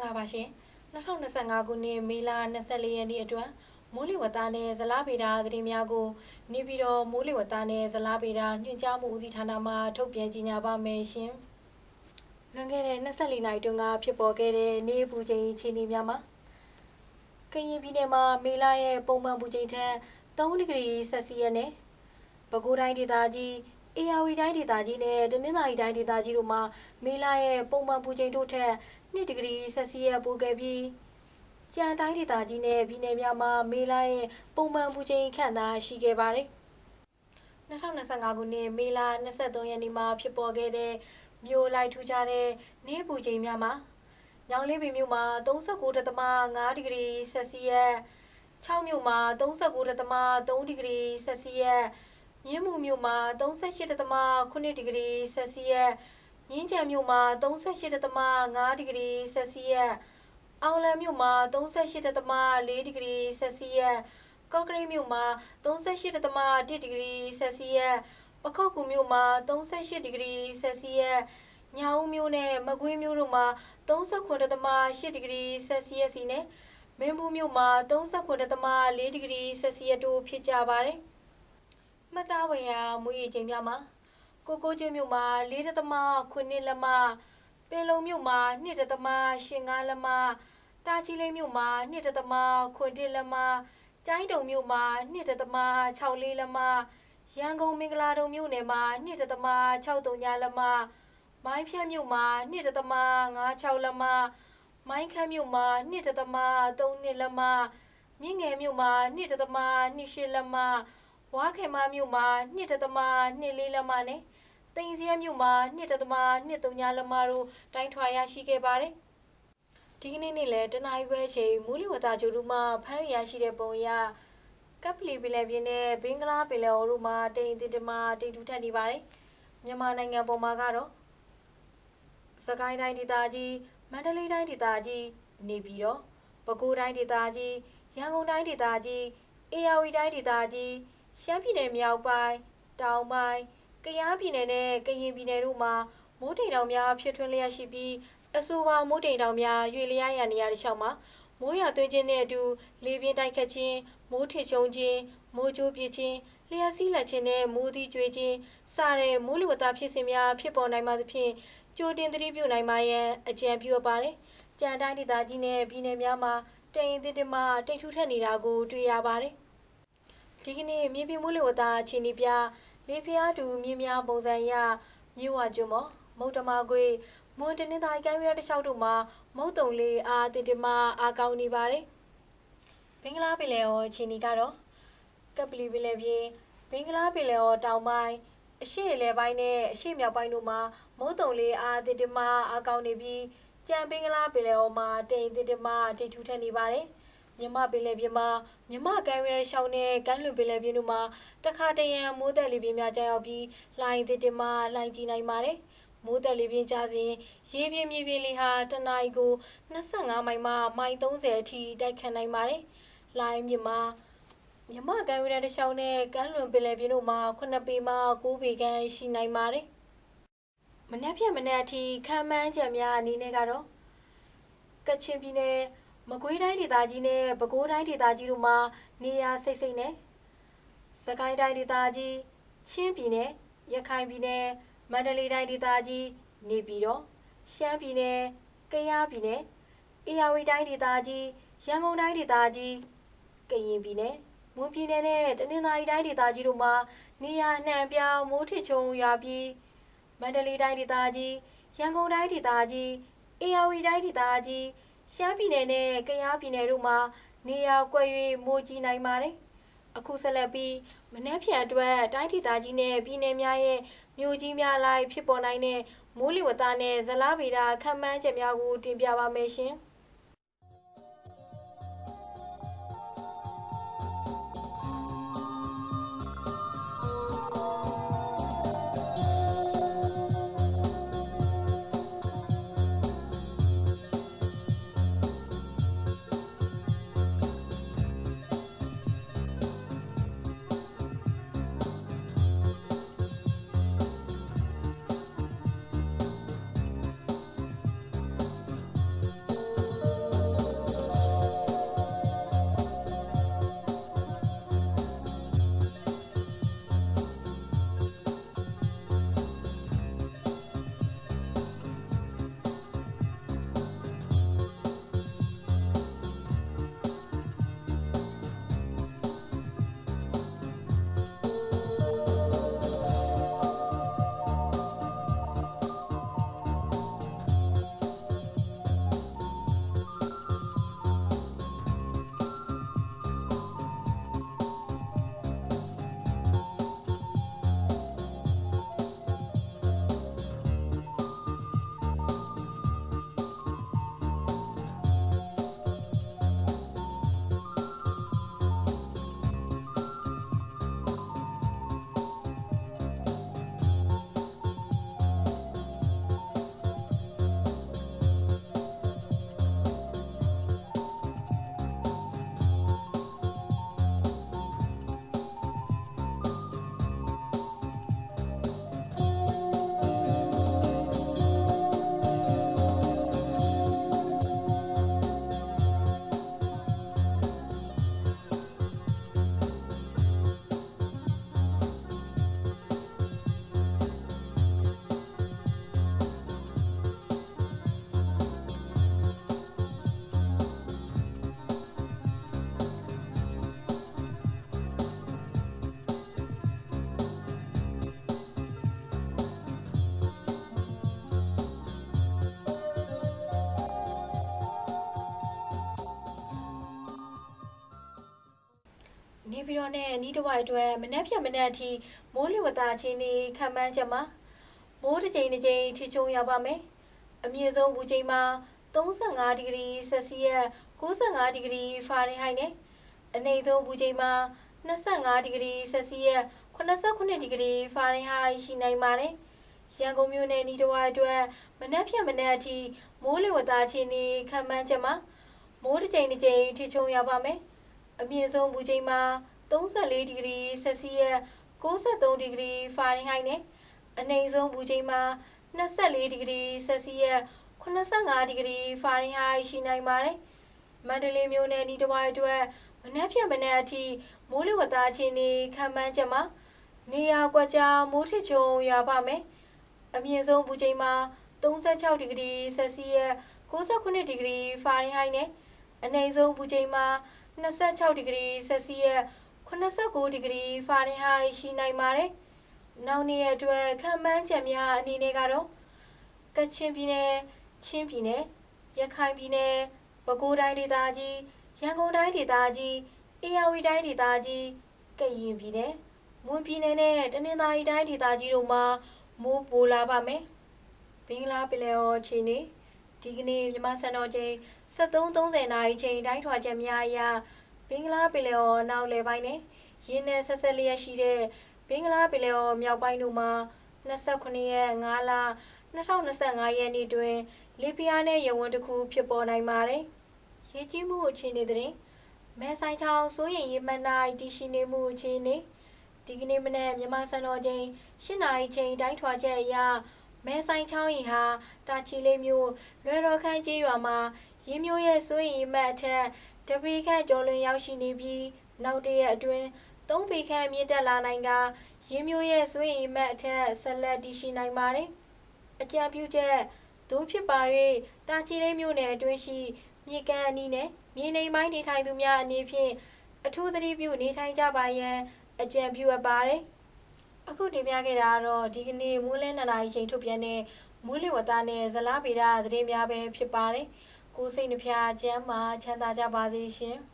္ဂလာပါရှင်2025ခုနှစ်မေလ24ရက်နေ့အတွက်မိုးလေဝသနဲ့ဇလားဗေဒသတင်းများကိုနေပြည်တော်မိုးလေဝသနဲ့ဇလားဗေဒညွှန်ကြားမှုဦးစီးဌာနမှထုတ်ပြန်ကြေညာပါမယ်ရှင်လွန်ခဲ့တဲ့24နှစ်တွင်ကဖြစ်ပေါ်ခဲ့တဲ့နေပူချိန်အခြေအနေများမှာကရင်ပြည်နယ်မှာမေလရဲ့ပုံမှန်ပူချိန်ထက်3ဒီဂရီဆက်စီယပ်နဲ့ပဲခူးတိုင်းဒေသကြီးအေယာဝီတိုင်းဒေသကြီးနဲ့တနင်္သာရီတိုင်းဒေသကြီးတို့မှာမေလရဲ့ပုံမှန်ပူချိန်တို့ထက် 2ဒီဂရီဆက်စီယပ်ပိုခဲ့ပြီးကြံတိုင်းဒေသကြီးနဲ့ပြည်နယ်များမှာမေလရဲ့ပုံမှန်ပူချိန်ခန့်သာရှိခဲ့ပါတယ်။2025ခုနှစ်မေလ23ရက်နေ့မှာဖြစ်ပေါ်ခဲ့တဲ့မြို့လိုက်ထူးခြားတဲ့နေပူချိန်များမှာညောင်လေးပင်မြို့မှာ39.5ဒီဂရီဆက်စီယပ်6မြို့မှာ39.3ဒီဂရီဆက်စီယပ်မြင်းမူမြို့မှာ38.8ဒီဂရီဆက်စီယပ် မြင်းချံမြို့မှာ38.5ဒီဂရီဆက်စီယပ်အောင်လံမြို့မှာ38.4ဒီဂရီဆက်စီယပ်ကော့ကရိတ်မြို့မှာ38.1ဒီဂရီဆက်စီယပ်ပခောက်ကူမြို့မှာ38ဒီဂရီဆက်စီယပ်ညောင်ဦးမြို့နဲ့မကွေးမြို့တို့မှာ39.8ဒီဂရီဆက်စီယပ်စီနဲ့မင်းဘူးမြို့မှာ39.4ဒီဂရီဆက်စီယပ်တို့ဖြစ်ကြပါတယ်။မှတ်သားဝယ်ရာမူရည်ချိန်များမှာ ကိုကိုကျွေးမြို့မှာ4.9လက်မပင်လုံမြို့မှာ2.85လက်မတာချီလေးမြို့မှာ2.9လက်မကျိုင်းတုံမြို့မှာ2.64လက်မရန်ကုန်မင်္ဂလာတုံမြို့နယ်မှာ2.63လက်မမိုင်းဖြတ်မြို့မှာ2.56လက်မမိုင်းခမ်းမြို့မှာ2.32လက်မမြင့်ငယ်မြို့မှာ2.28လက်မ ဝါခေမမြို့မှာ2.24လက်မနဲ့တိန်စရဲမြို့မှာ2.23လက်မတို့တိုင်းထွာရရှိခဲ့ပါတယ်ဒီကနေ့နေ့လည်းတနအီခွဲချိန်မူလဝတာကျိုတို့မှဖမ်းရရှိတဲ့ပုံအရကပ်ပလီပင်လယ်ပြင်နဲ့ဘင်္ဂလားပင်လယ်အော်တို့မှာတိမ်တင်တမတိမ်ထူထပ်နေပါတယ်မြန်မာနိုင်ငံပေါ်မှာကတော့စကိုင်းတိုင်းဒေသကြီးမန္တလေးတိုင်းဒေသကြီးနေပြည်တော်ပဲခူးတိုင်းဒေသကြီးရန်ကုန်တိုင်းဒေသကြီးအေရဝတီတိုင်းဒေသကြီး ရှမ်းပြည်နယ်မြောက်ပိုင်းတောင်ပိုင်းကယားပြည်နယ်နဲ့ကရင်ပြည်နယ်တို့မှာမိုးတိမ်တောင်များဖြစ်ထွန်းလျက်ရှိပြီးအဆိုပါမိုးတိမ်တောင်များရွေလျားရနေရတဲ့လျှောက်မှာမိုးရွာသွန်းခြင်းနဲ့အတူလေပြင်းတိုက်ခတ်ခြင်းမိုးထစ်ချုံခြင်းမိုးကြိုးပြခြင်းလျှက်စီးလက်ခြင်းနဲ့မိုးသီးကျွေးခြင်းစတဲ့မိုးလေဝသဖြစ်စဉ်များဖြစ်ပေါ်နိုင်မှာသဖြင့်ကြိုတင်သတိပြုနိုင်မှာရန်အကြံပြုအပ်ပါတယ်။ကြံတိုင်းဒေသကြီးနဲ့ပြည်နယ်များမှာတိမ်အသစ်တမတိတ်ထူထက်နေတာကိုတွေ့ရပါတယ်။ ဒီကနေ့မြေပြင်မိုးလေဝသအခြေအနေပြလေဖျားတူမြင်းများပုံစံရမြို့ဝကျွန်းမော်မုတ်တမကွေမွန်တနင်္သာရီကိုင်းရတဲ့လျှောက်တို့မှာမုတ်တုံလေးအားတင်တမအားကောင်းနေပါတယ်။ဘင်္ဂလားပင်လယ်အော်အခြေအနေကတော့ကပလီပင်လယ်ပြင်ဘင်္ဂလားပင်လယ်အော်တောင်ပိုင်းအရှေ့အလယ်ပိုင်းနဲ့အရှေ့မြောက်ပိုင်းတို့မှာမုတ်တုံလေးအားတင်တမအားကောင်းနေပြီးကြံဘင်္ဂလားပင်လယ်အော်မှာတိမ်တင်တမတိတ်ထူထပ်နေပါတယ်။ မြမပင်လယ်ပြင်မှာမြမကမ်းရဲရှောင်းနဲ့ကမ်းလွန်ပင်လယ်ပြင်တို့မှာတခါတရံမိုးသက်လေပြင်းများကြာရောက်ပြီးလိုင်းတင်တင်မှလိုင်းကြီးနိုင်ပါတယ်။မိုးသက်လေပြင်းကြစဉ်ရေပြင်းမြေပြင်းလေဟာတနအီကို25မိုင်မှမိုင်30အထိတိုက်ခတ်နိုင်ပါတယ်။လိုင်းမြမှာမြမကမ်းရဲတရှောင်းနဲ့ကမ်းလွန်ပင်လယ်ပြင်တို့မှာ9ပေမှ9ပေခန့်ရှိနိုင်ပါတယ်။မနေ့ဖြန်မနေ့အထိခံမှန်းချက်များအနေနဲ့ကတော့ကချင်ပြည်နယ် မကွေးတိုင်းဒေသကြီးနဲ့ပဲခူးတိုင်းဒေသကြီးတို့မှာနေရာစိတ်စိတ်နဲ့စကိုင်းတိုင်းဒေသကြီးချင်းပြည်နယ်ရခိုင်ပြည်နယ်မန္တလေးတိုင်းဒေသကြီးနေပြည်တော်ရှမ်းပြည်နယ်ကယားပြည်နယ်အေရဝတီတိုင်းဒေသကြီးရန်ကုန်တိုင်းဒေသကြီးကရင်ပြည်နယ်မွန်ပြည်နယ်နဲ့တနင်္သာရီတိုင်းဒေသကြီးတို့မှာနေရာနှံပြောင်းမိုးထစ်ချုံရွာပြီးမန္တလေးတိုင်းဒေသကြီးရန်ကုန်တိုင်းဒေသကြီးအေရဝတီတိုင်းဒေသကြီး ရှမ်းပြည်နယ်နဲ့ကယားပြည်နယ်တို့မှာနေရာကွက်၍မိုးကြီးနိုင်ပါတယ်။အခုဆက်လက်ပြီးမနှက်ဖြန်အတွက်တိုင်းဒေသကြီးနဲ့ပြည်နယ်များရဲ့မြို့ကြီးများလိုက်ဖြစ်ပေါ်နိုင်တဲ့မိုးလေဝသနဲ့ဇလားဗေဒခန့်မှန်းချက်များကိုတင်ပြပါမယ်ရှင်။ ပြည်တော်နဲ့နီးတစ်ဝိုက်အတွက်မနက်ဖြန်မနက်အထိမိုးလေဝသအခြေအနေခံမှန်းချက်မှာမိုးတစ်ချိန်တစ်ချိန်ထိချုံရောက်ပါမယ်။အမြင့်ဆုံးဘူချိန်မှာ35ဒီဂရီဆက်စီယပ်65ဒီဂရီဖာရင်ဟိုက်နဲ့အနိမ့်ဆုံးဘူချိန်မှာ25ဒီဂရီဆက်စီယပ်89ဒီဂရီဖာရင်ဟိုက်ရှိနိုင်ပါတယ်။ရန်ကုန်မြို့နယ်နီးတစ်ဝိုက်အတွက်မနက်ဖြန်မနက်အထိမိုးလေဝသအခြေအနေခံမှန်းချက်မှာမိုးတစ်ချိန်တစ်ချိန်ထိချုံရောက်ပါမယ်။အမြင့်ဆုံးဘူချိန်မှာ 34ဒီဂရီဆက်စီယပ်63ဒီဂရီဖာရင်ဟိုက်နဲ့အနိမ့်ဆုံးဘူချိန်မှာ24ဒီဂရီဆက်စီယပ်85ဒီဂရီဖာရင်ဟိုက်ရှိနိုင်ပါတယ်။မန္တလေးမြို့နယ်ဤတစ်ဝိုက်အတွက်မနက်ဖြန်မနက်အထိမိုးလေဝသအခြေအနေခံမှန်းချက်မှာနေရာကွက်ကြားမိုးထစ်ချုံရွာပါမယ်။အမြင့်ဆုံးဘူချိန်မှာ36ဒီဂရီဆက်စီယပ်69ဒီဂရီဖာရင်ဟိုက်နဲ့အနိမ့်ဆုံးဘူချိန်မှာ26ဒီဂရီဆက်စီယပ် 89ဒီဂရီဖာရင်ဟိုက်ရှိနိုင်ပါတယ်။နောက်နေ့ရက်အတွက်ခံမှန်းချက်များအနေနဲ့ကတော့ကချင်ပြည်နယ်၊ချင်းပြည်နယ်၊ရခိုင်ပြည်နယ်၊ပဲခူးတိုင်းဒေသကြီး၊ရန်ကုန်တိုင်းဒေသကြီး၊အေရဝတီတိုင်းဒေသကြီး၊ကရင်ပြည်နယ်၊မွန်ပြည်နယ်နဲ့တနင်္သာရီတိုင်းဒေသကြီးတို့မှာမိုးပိုလာပါမယ်။ဘင်္ဂလားပင်လယ်အော်အခြေအနေဒီကနေ့မြန်မာစံတော်ချိန်73:30နာရီချိန်တိုင်းထွာချက်များအရ ဘင်္ဂလားပင်လယ်အော်နောက်လယ်ပိုင်းနဲ့ရင်းနဲ့ဆက်ဆက်လျက်ရှိတဲ့ဘင်္ဂလားပင်လယ်အော်မြောက်ပိုင်းတို့မှာ29ရက်5လ2025ရက်နေ့တွင်လေပြင်းအားနဲ့ရေဝန်တစ်ခုဖြစ်ပေါ်နိုင်ပါတယ်။ရေကြီးမှုအခြေအနေသတင်းမဲဆိုင်ချောင်းစိုးရင်ရေမှတ်၌တည်ရှိနေမှုအခြေအနေဒီကနေ့မနေ့မြန်မာစံတော်ချိန်8နာရီချိန်တိုင်းထွာချက်အရမဲဆိုင်ချောင်းရီဟာတာချီလေးမြို့လွယ်တော်ခန်းကျေးရွာမှာရင်းမျိုးရဲ့စိုးရင်ရေမှတ်အထက် တပေခန့်ကျော်လွန်ရောက်ရှိနေပြီးနောက်တရက်အတွင်းသုံးပေခန့်မြင့်တက်လာနိုင်ကရင်းမျိုးရဲ့စွေးအိမ်မက်အထက်ဆက်လက်တည်ရှိနိုင်ပါတယ်။အကြံပြုချက်ဒို့ဖြစ်ပါ၍တာချီလေးမြို့နယ်အတွင်းရှိမြေကန်အနီးနဲ့မြေနေပိုင်းနေထိုင်သူများအနေဖြင့်အထူးသတိပြုနေထိုင်ကြပါရန်အကြံပြုအပ်ပါတယ်။အခုတင်ပြခဲ့တာကတော့ဒီကနေ့မိုးလင်းနှစ်နာရီချိန်ထုတ်ပြန်တဲ့မိုးလေဝသနဲ့ဇလားဗေဒသတင်းများပဲဖြစ်ပါတယ်။ ကိုယ်စိတ်နှဖျားချမ်းသာချမ်းသာကြပါစေရှင်။